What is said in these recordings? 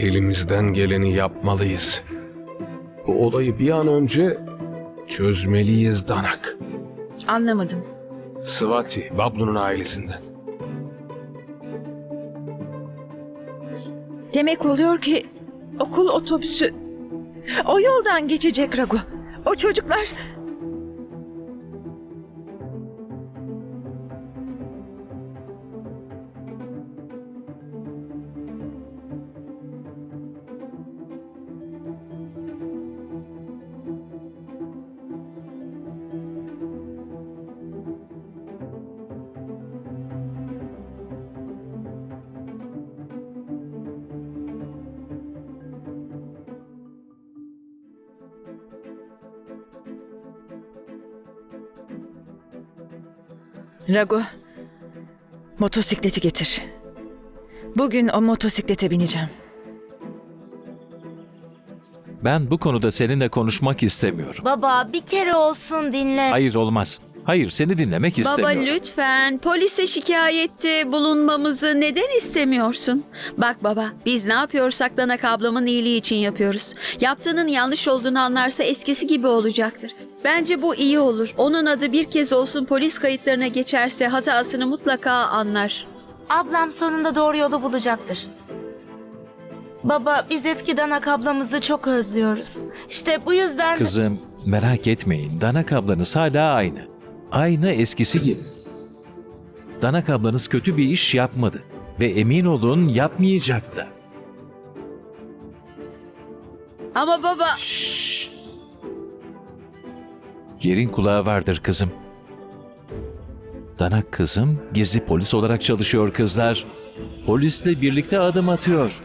Elimizden geleni yapmalıyız. Bu olayı bir an önce çözmeliyiz Danak. Anlamadım. Swati, Bablu'nun ailesinden. Demek oluyor ki okul otobüsü o yoldan geçecek Ragu. O çocuklar Ragu motosikleti getir. Bugün o motosiklete bineceğim. Ben bu konuda seninle konuşmak istemiyorum. Baba bir kere olsun dinle. Hayır olmaz. Hayır seni dinlemek Baba istemiyorum. lütfen polise şikayette bulunmamızı neden istemiyorsun? Bak baba biz ne yapıyorsak Danak ablamın iyiliği için yapıyoruz. Yaptığının yanlış olduğunu anlarsa eskisi gibi olacaktır. Bence bu iyi olur. Onun adı bir kez olsun polis kayıtlarına geçerse hatasını mutlaka anlar. Ablam sonunda doğru yolu bulacaktır. Baba biz eski Danak ablamızı çok özlüyoruz. İşte bu yüzden... Kızım merak etmeyin. Danak ablanız hala aynı. Aynı eskisi gibi. Danak ablanız kötü bir iş yapmadı. Ve emin olun yapmayacak da. Ama baba Yerin kulağı vardır kızım. Danak kızım gizli polis olarak çalışıyor kızlar. Polisle birlikte adım atıyor.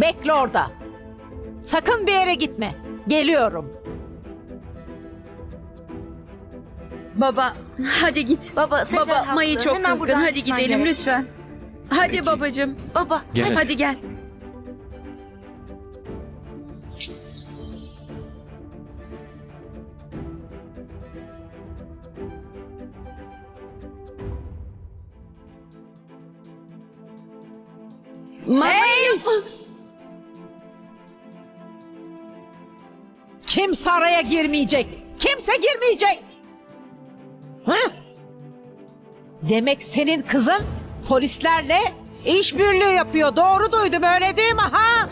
Bekle orada. Sakın bir yere gitme. Geliyorum. baba hadi git. Baba Secer Baba haklı. Mayı çok Hemen kızgın buradan hadi gitmen gidelim gerek. lütfen. Hadi Peki. babacığım. Baba Gel hadi. hadi. Hadi Kimse araya girmeyecek. Kimse girmeyecek. Hı? Demek senin kızın polislerle işbirliği yapıyor. Doğru duydum öyle değil mi ha?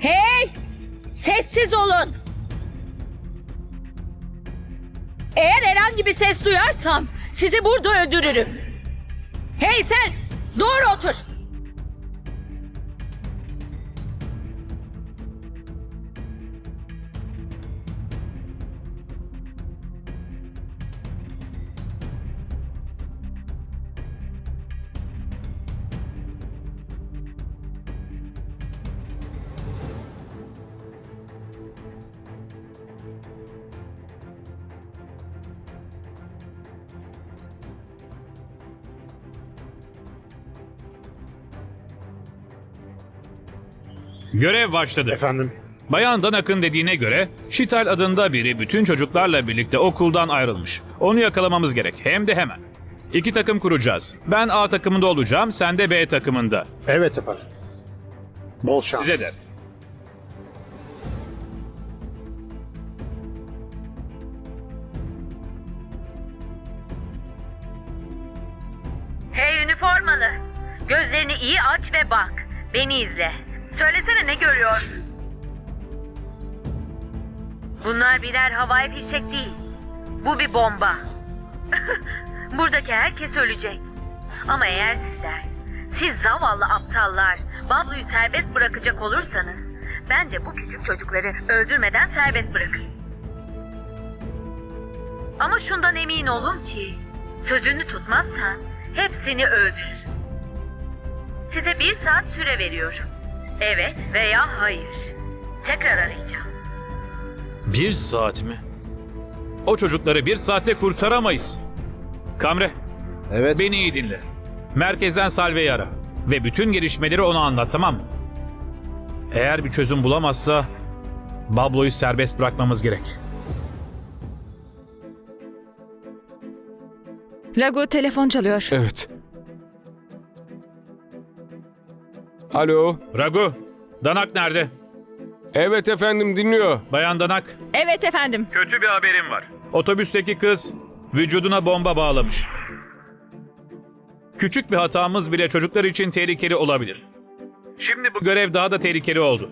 Hey! Sessiz olun. Eğer herhangi bir ses duyarsam sizi burada öldürürüm. Hey sen! Doğru otur. Görev başladı. Efendim? Bayan Danak'ın dediğine göre Şital adında biri bütün çocuklarla birlikte okuldan ayrılmış. Onu yakalamamız gerek. Hem de hemen. İki takım kuracağız. Ben A takımında olacağım, sen de B takımında. Evet efendim. Bol şans. Size de. Hey üniformalı. Gözlerini iyi aç ve bak. Beni izle. Söylesene ne görüyorsun? Bunlar birer havai fişek değil. Bu bir bomba. Buradaki herkes ölecek. Ama eğer sizler, siz zavallı aptallar Bablu'yu serbest bırakacak olursanız ben de bu küçük çocukları öldürmeden serbest bırakırım. Ama şundan emin olun ki sözünü tutmazsan hepsini öldürür. Size bir saat süre veriyorum. Evet veya hayır. Tekrar arayacağım. Bir saat mi? O çocukları bir saatte kurtaramayız. Kamre, Evet. beni iyi dinle. Merkezden Salve'yi ara. Ve bütün gelişmeleri ona anlat tamam mı? Eğer bir çözüm bulamazsa Bablo'yu serbest bırakmamız gerek. Ragu telefon çalıyor. Evet. Alo. Ragu, Danak nerede? Evet efendim dinliyor. Bayan Danak, Evet efendim. Kötü bir haberim var. Otobüsteki kız vücuduna bomba bağlamış. Küçük bir hatamız bile çocuklar için tehlikeli olabilir. Şimdi bu görev daha da tehlikeli oldu.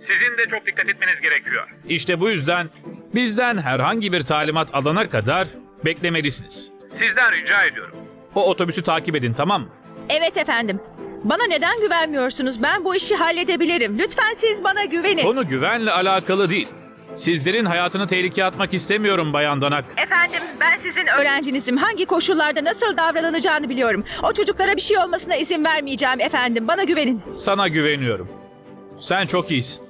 Sizin de çok dikkat etmeniz gerekiyor. İşte bu yüzden bizden herhangi bir talimat alana kadar beklemelisiniz. Sizden rica ediyorum. O otobüsü takip edin tamam mı? Evet efendim. Bana neden güvenmiyorsunuz? Ben bu işi halledebilirim. Lütfen siz bana güvenin. Konu güvenle alakalı değil. Sizlerin hayatını tehlikeye atmak istemiyorum Bayan Danak. Efendim ben sizin öğrencinizim. Hangi koşullarda nasıl davranılacağını biliyorum. O çocuklara bir şey olmasına izin vermeyeceğim efendim. Bana güvenin. Sana güveniyorum. Sen çok iyisin.